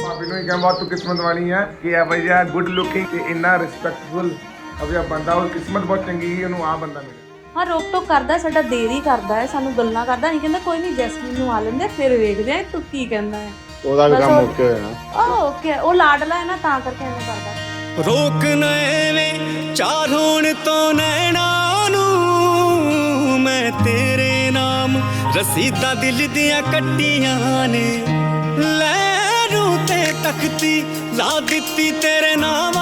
ਭਾਬੀ ਨੂੰ ਹੀ ਕਹਾਂ ਬਹੁਤ ਤੂੰ ਕਿਸਮਤ ਵਾਲੀ ਹੈ ਕਿ ਆ ਭਈਆ ਗੁੱਡ ਲੁਕਿੰਗ ਤੇ ਇੰਨਾ ਰਿਸਪੈਕਟਫੁਲ ਅਭਿਆ ਬੰਦਾ ਉਹ ਕਿਸਮਤ ਬਹੁਤ ਚੰਗੀ ਹੈ ਉਹਨੂੰ ਆ ਬੰਦਾ ਮਿਲਿਆ। ਹਾਂ ਰੋਕ ਟੋਕ ਕਰਦਾ ਸਾਡਾ ਦੇਰ ਹੀ ਕਰਦਾ ਹੈ ਸਾਨੂੰ ਗੱਲਾਂ ਕਰਦਾ ਨਹੀਂ ਕਹਿੰਦਾ ਕੋਈ ਨਹੀਂ ਜੈਸਮੀਨ ਨੂੰ ਆ ਲੈਂਦੇ ਫਿਰ ਵੇਖਦੇ ਆ ਤੂੰ ਕੀ ਕਹਿੰਦਾ ਹੈ? ਉਹਦਾ ਵੀ ਕੰਮ ਮੁੱਕ ਹੋਇਆ ਉਹ ਓਕੇ ਉਹ ਲਾਡਲਾ ਹੈ ਨਾ ਤਾਂ ਕਰਕੇ ਐਵੇਂ ਕਰਦਾ ਰੋਕ ਨਾ ਐਵੇਂ ਚਾਰ ਹੋਣ ਤੋਂ ਨੈਣਾ ਨੂੰ ਮੈਂ ਤੇਰੇ ਨਾਮ ਰਸੀਦਾਂ ਦਿਲ ਦੀਆਂ ਕੱਟੀਆਂ ਨੇ। ਲੈ ਰੂ ਤੇ ਤਖਤੀ ਲਾ ਦਿੱਤੀ ਤੇਰੇ ਨਾਮ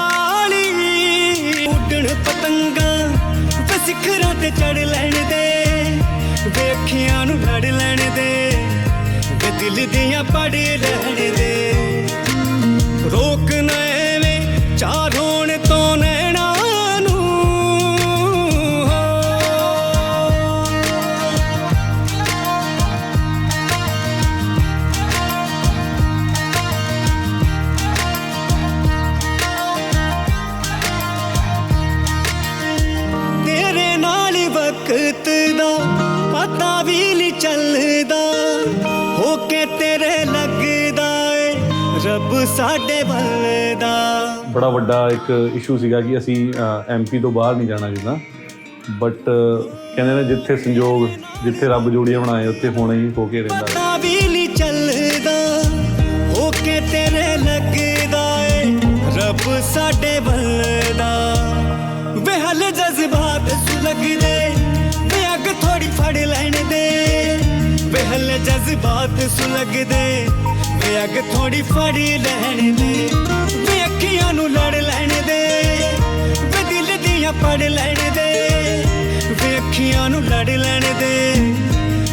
ਦਿਲ ਦੀਆਂ ਪੜ ਲੈਣ ਦੇ। ਰੱਬ ਸਾਡੇ ਵੱਲ ਦਾ ਬੜਾ ਵੱਡਾ ਇੱਕ ਇਸ਼ੂ ਸੀਗਾ ਕਿ ਅਸੀਂ ਐਮਪੀ ਤੋਂ ਬਾਹਰ ਨਹੀਂ ਜਾਣਾ ਜਿੱਦਾਂ। ਬਟ ਕਹਿੰਦੇ ਨੇ ਜਿੱਥੇ ਸੰਜੋਗ ਜਿੱਥੇ ਰੱਬ ਜੋੜੀਆਂ ਬਣਾਏ ਉੱਥੇ ਹੋਣਾ ਹੀ ਹੋ ਕੇ ਰਹਿੰਦਾ। ਪਤਾ ਵੀ ਨਹੀਂ ਚੱਲਦਾ ਹੋ ਕੇ ਤੇਰੇ ਲੱਗਦਾ ਏ। ਰੱਬ ਸਾਡੇ ਵੱਲ ਦਾ ਵੇ ਹਲ ਜਜ਼ਬਾਤ ਸੁਲਗਦੇ ਵੇ ਅੱਗ ਥੋੜੀ ਫੜ ਲੈਣ ਦੇ। ਵੇ ਹਲ ਜਜ਼ਬਾਤ ਸੁਲਗਦੇ। ਵੇ ਅੱਗ ਥੋੜੀ ਫੜ ਲੈਣ ਦੇ। ਵੇ ਅੱਖੀਆਂ ਨੂੰ ਲੜ ਲੈਣ ਦੇ। ਵੇ ਦਿਲ ਦੀਆਂ ਪੜ ਲੈਣ ਦੇ। ਵੇ ਅੱਖੀਆਂ ਨੂੰ ਲੜ ਲੈਣ ਦੇ।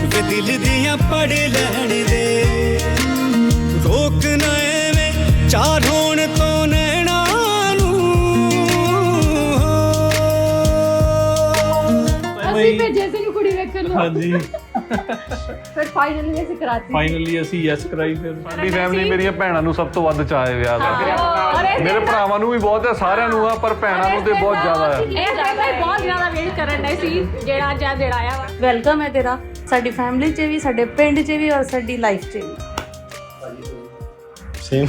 ਵੇ ਦਿਲ ਦੀਆਂ ਪੜ ਲੈਣ ਦੇ। ਰੋਕ ਨਾ ਐਵੇਂ ਚਾਰ ਹੋਣ ਤੋਂ ਨੈਣਾ ਨੂੰ। ਅਸੀਂ ਭੇਜੇ ਸੀ ਨੂੰ ਕੁੜੀ ਵੇਖਣ ਨੂੰ। ਹਾਂਜੀ। ਫਿਰ ਫਾਈਨਲੀ ਅਸੀਂ ਕਰਾਤੀ। ਫਾਈਨਲੀ ਅਸੀਂ ਯੈਸ ਕਰਾਈ ਫਿਰ। ਸਾਡੀ ਫੈਮਿਲੀ ਮੇਰੀਆਂ ਭੈਣਾਂ ਨੂੰ ਸਭ ਤੋਂ ਵੱਧ ਚਾਹੇ ਵਿਆਹ ਦਾ। ਮੇਰੇ ਭਰਾਵਾਂ ਨੂੰ ਵੀ ਬਹੁਤ ਹੈ ਸਾਰਿਆਂ ਨੂੰ ਆ ਪਰ ਭੈਣਾਂ ਨੂੰ ਤੇ ਬਹੁਤ ਜ਼ਿਆਦਾ ਹੈ। ਇਹ ਕਹਿੰਦੇ ਬਹੁਤ ਜ਼ਿਆਦਾ ਵੇਟ ਕਰਨ ਡਏ ਸੀ ਜਿਹੜਾ ਅੱਜ ਜਿਹੜਾ ਆਇਆ ਵਾ। ਵੈਲਕਮ ਹੈ ਤੇਰਾ। ਸਾਡੀ ਫੈਮਿਲੀ 'ਚ ਵੀ ਸਾਡੇ ਪਿੰਡ 'ਚ ਵੀ ਔਰ ਸਾਡੀ ਲਾਈਫ 'ਚ ਵੀ। ਸੇਮ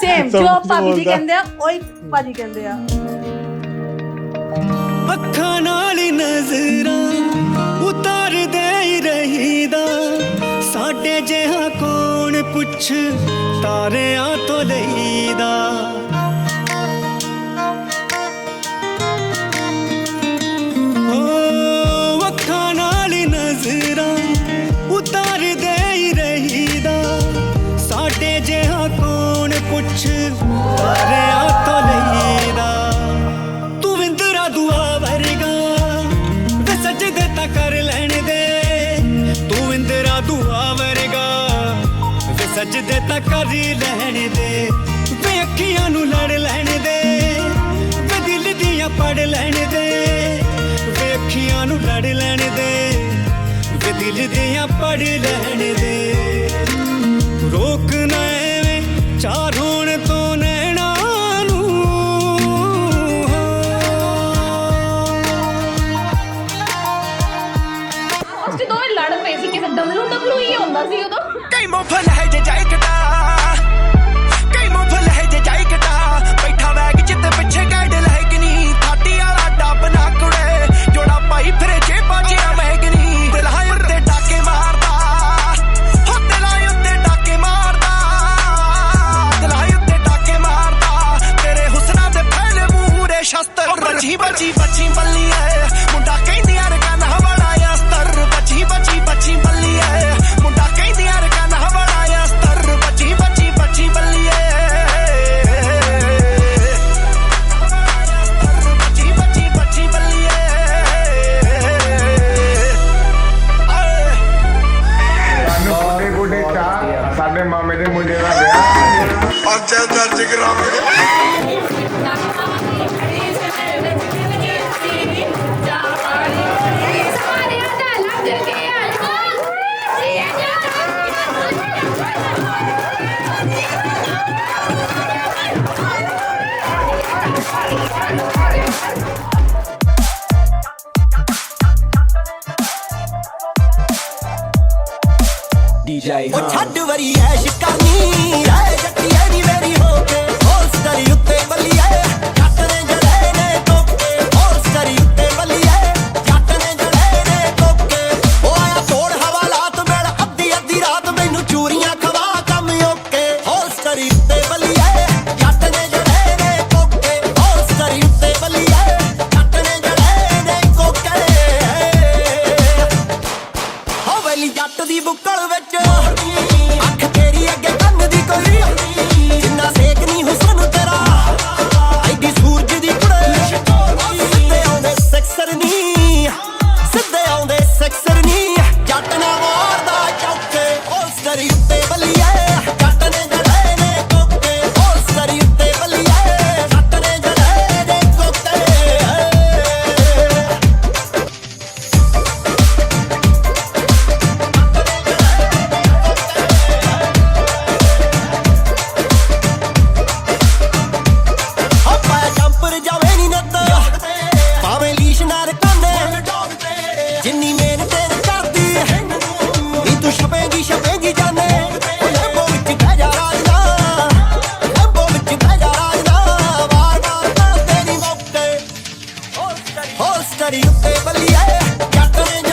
ਸੇਮ ਜੋ ਭਾਬੀ ਜੀ। ਕਹਿੰਦੇ ਆ ਉਹੀ ਭਾਜੀ ਕਹਿੰਦੇ ਆ। ਅੱਖਾਂ ਨਾਲ ਹੀ ਨਜ਼ਰਾਂ ਪੁੱਛ, ਤਾਰਿਆਂ ਤੋਂ ਲਈਦਾ। ਓ ਨਾਲ ਨਜ਼ਰਾਂ ਉਤਾਰਦੇ ਹੀ ਰਹੀਦਾ। ਸਾਡੇ ਜਿਹਾ ਕੌਣ ਪੁੱਛ, ਤਾਰਿਆਂ ਸਜਦੇ ਤਾਂ ਕਰੀ ਲੈਣ ਦੇ। ਵੇ ਅੱਖੀਆਂ ਨੂੰ ਲੜ ਲੈਣ ਦੇ। ਵੇ ਦਿਲ ਦੀਆਂ ਪੜ ਲੈਣ ਦੇ। ਵੇ ਅੱਖੀਆਂ ਨੂੰ ਲੜ ਲੈਣ ਦੇ। ਵੇ ਦਿਲ ਦੀਆਂ ਪੜ ਲੈਣ ਦੇ। ਸੀ ਕਿਸੇ ਡਬਲੂ ਡਬਲੂ ਹੀ ਹੁੰਦਾ ਸੀ ਉਦੋਂ। ਕਈ ਮੋਫਲ ਹੈ ਜੇ ਜਾਈ ਉਹ ਛੱਡ ਵਰੀ ਐਸ਼ ਕਰਨੀ ਹੋਸਟਰੀ ਉੱਤੇ ਬੱਲੀਏ ਜੱਟ ਨੇ